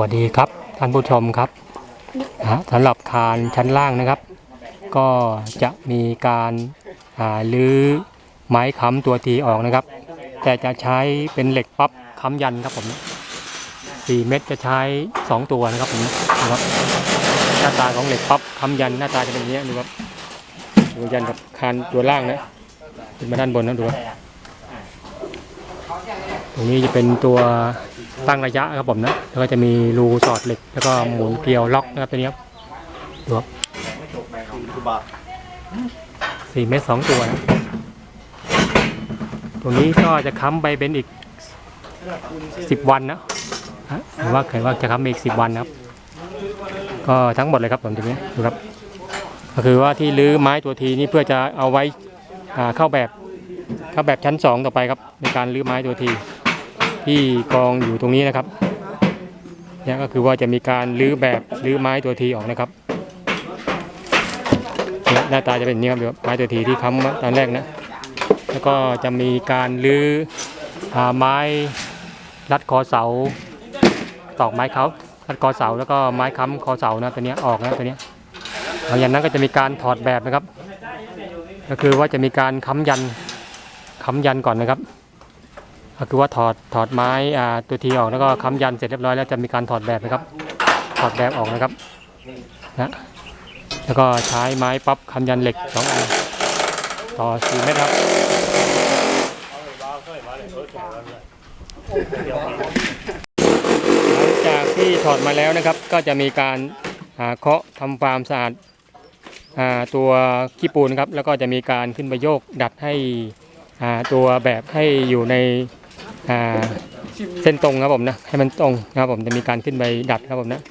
วัสดีครับท่านผู้ชมครับสำหรับคานชั้นล่างนะครับ ก็จะมีการลื้อไม้ค้ำตัวทีออกนะครับ แต่จะใช้เป็นเหล็กปั๊บค้ำยันครับผม4เม็ดจะใช้2ตัวนะครับผมนะครับหน้าตาของเหล็กปั๊บค้ำยันหน้าตาจะเป็นอย่างนี้ดูครับดูยันกับคานตัวล่างนะขึ้นมาด้านบนนะดูครับตรงนี้จะเป็นตัว ตั้งระยะครับผมนะ แล้วก็จะมีรูสอดเหล็ก แล้วก็หมุนเกลียวล็อกนะครับตัวนี้ครับดูครับสี่เมตรสองตัวนะตรงนี้ก็จะค้ำไปเป็นอีกสิบวันนะฮะหรือว่าเคยว่าจะค้ำอีกสิบวันนะครับ ก็ทั้งหมดเลยครับผมตรงนี้ดูครับ ก็คือว่าที่รื้อไม้ตัวทีนี่เพื่อจะเอาไว้เข้าแบบเข้าแบบชั้นสองต่อไปครับ ในการรื้อไม้ตัวที ที่กองอยู่ตรงนี้นะครับเนี่ยก็คือว่าจะมีการรื้อแบบรื้อไม้ตัวทีออกนะครับเนี่ยหน้าตาจะเป็นอย่างนี้ครับเดี๋ยวไม้ตัวทีที่ค้ำตอนแรกนะแล้วก็จะมีการรื้ออ่าไม้รัดคอเสาตอกไม้เขารัดคอเสาแล้วก็ไม้ค้ำคอเสานะตัวนี้ออกนะตัวนี้หลังจากนั้นก็จะมีการถอดแบบนะครับ ก็คือว่าจะมีการค้ำยันค้ำยันก่อนนะครับ ก็คือว่าถอดถอดไม้อ่าตัวทีออกแล้วก็ค้ำยันเสร็จเรียบร้อยแล้วจะมีการถอดแบบนะครับถอดแบบออกนะครับนะแล้วก็ใช้ไม้ปั๊บค้ำยันเหล็กสองอันต่อสี่เมตรครับหลังจากที่ถอดมาแล้วนะครับ ก็จะมีการเคาะทำความสะอาดอาตัวขี้ปูนครับแล้วก็จะมีการขึ้นไปโยกดัดให้ตัวแบบให้อยู่ใน เส้นตรงครับผมนะให้มันตรงนะครับผมจะมีการขึ้นไปดัดครับผมนะ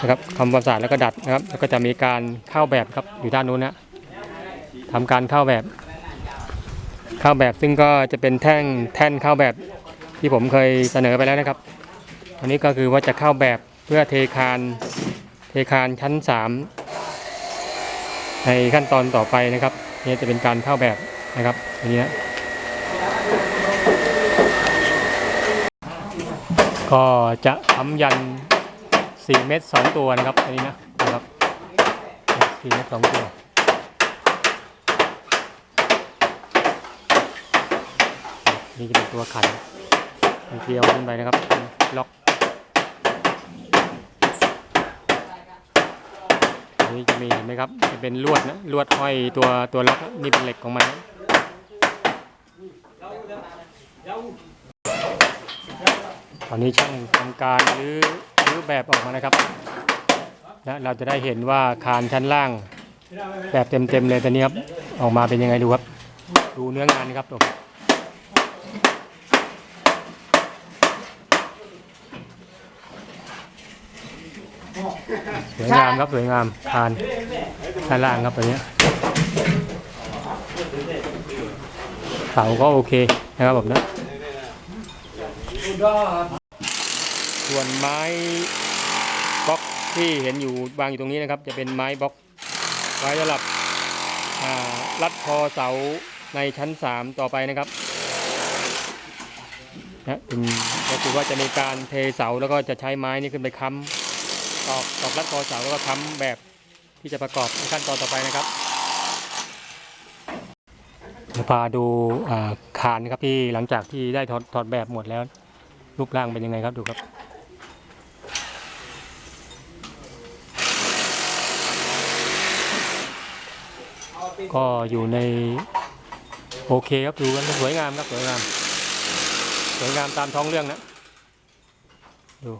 นะครับทำความสะอาดแล้วก็ดัดนะครับแล้วก็จะมีการเข้าแบบครับอยู่ด้านนู้นนะทำการเข้าแบบเข้าแบบซึ่งก็จะเป็นแท่งแท่นเข้าแบบที่ผมเคยเสนอไปแล้วนะครับอันนี้ก็คือว่าจะเข้าแบบเพื่อเทคานเทคานชั้น 3 ในขั้นตอนต่อไปนะครับนี่จะเป็นการเข้าแบบนะครับอันนี้นะ ก็จะคำยัน4เม็ด2ตัวนะครับอันนี้นะนะครับ4เม็ด2ตัวนี่จะเป็นตัวขันมันเกลียวขึ้นไปนะครับล็อกนนี้จะมีเห็นไหมครับจะเป็นลวดนะลวดห้อยตัวตัวล็อกนี่เป็นเหล็กของมันนะต อนนี้ช่างทำการรื้อรื้อแบบออกมานะครับและเราจะได้เห็นว่าคานชั้นล่าง แบบเต็มๆเลยตอนนี้ครับออกมาเป็นยังไงดูครับ ดูเนื้องานนะครับผมสวยงามครับสวยงามคานชั้นล่างครับตัวนี้เสาก็โอเคนะครับผมนะ ส่วนไม้บล็อกที่เห็นอยู่วางอยู่ตรงนี้นะครับ จะเป็นไม้บล็อกไว้สำหรับรัดคอเสาในชั้น 3 ต่อไปนะครับนะเป็นก็คือว่าจะมีการเทเสาแล้วก็จะใช้ไม้นี่ขึ้นไปค้ำตอกตอกรัดคอเสาแล้วก็ค้ำแบบที่จะประกอบในขั้นตอนต่อไปนะครับเดี๋ยวพาดูคานครับที่หลังจากที่ได้ถอดถอดแบบหมดแล้ว รูปร่างเป็นยังไงครับดูครับ ก็อยู่ในโอเคครับดูกันสวยงามครับสวยงาม สวยงามตามท้องเรื่องนะดู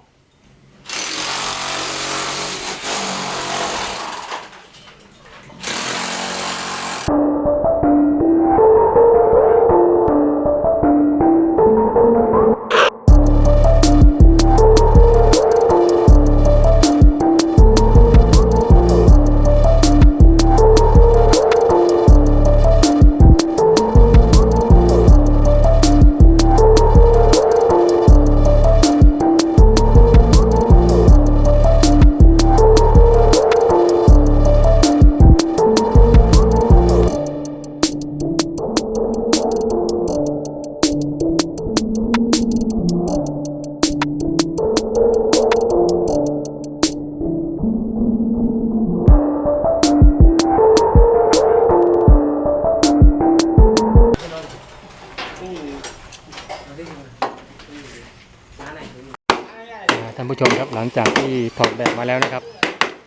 ผู้ชมครับหลังจากที่ถอดแบบมาแล้วนะครับ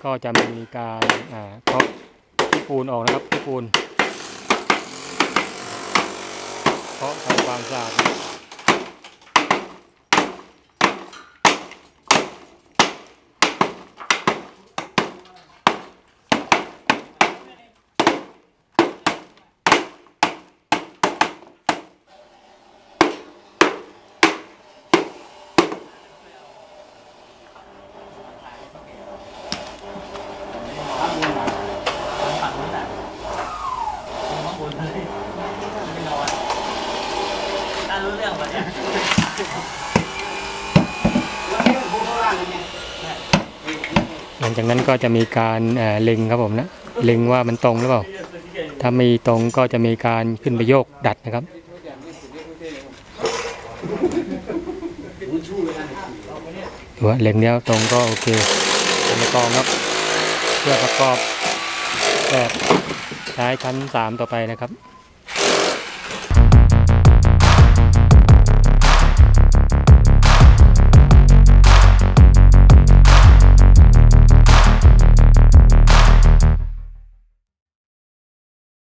ก็จะมีการอ่าเคาะที่ปูนออกนะครับที่ปูนเคาะทำความสะอาด ฝั่งนู้นน่ะข้างบนเลยไม่นอนน่ารู้เรื่องปะเนี่ย หลังจากนั้นก็จะมีการเล็งครับผมนะเล็งว่ามันตรงหรือเปล่า ถ้ามีตรงก็จะมีการขึ้นไปโยกดัดนะครับถือว่าเล็งแล้วตรงก็โอเคทำไปกองครับเพื่อประกอบแบบใช้ชั้น3ต่อไปนะครับ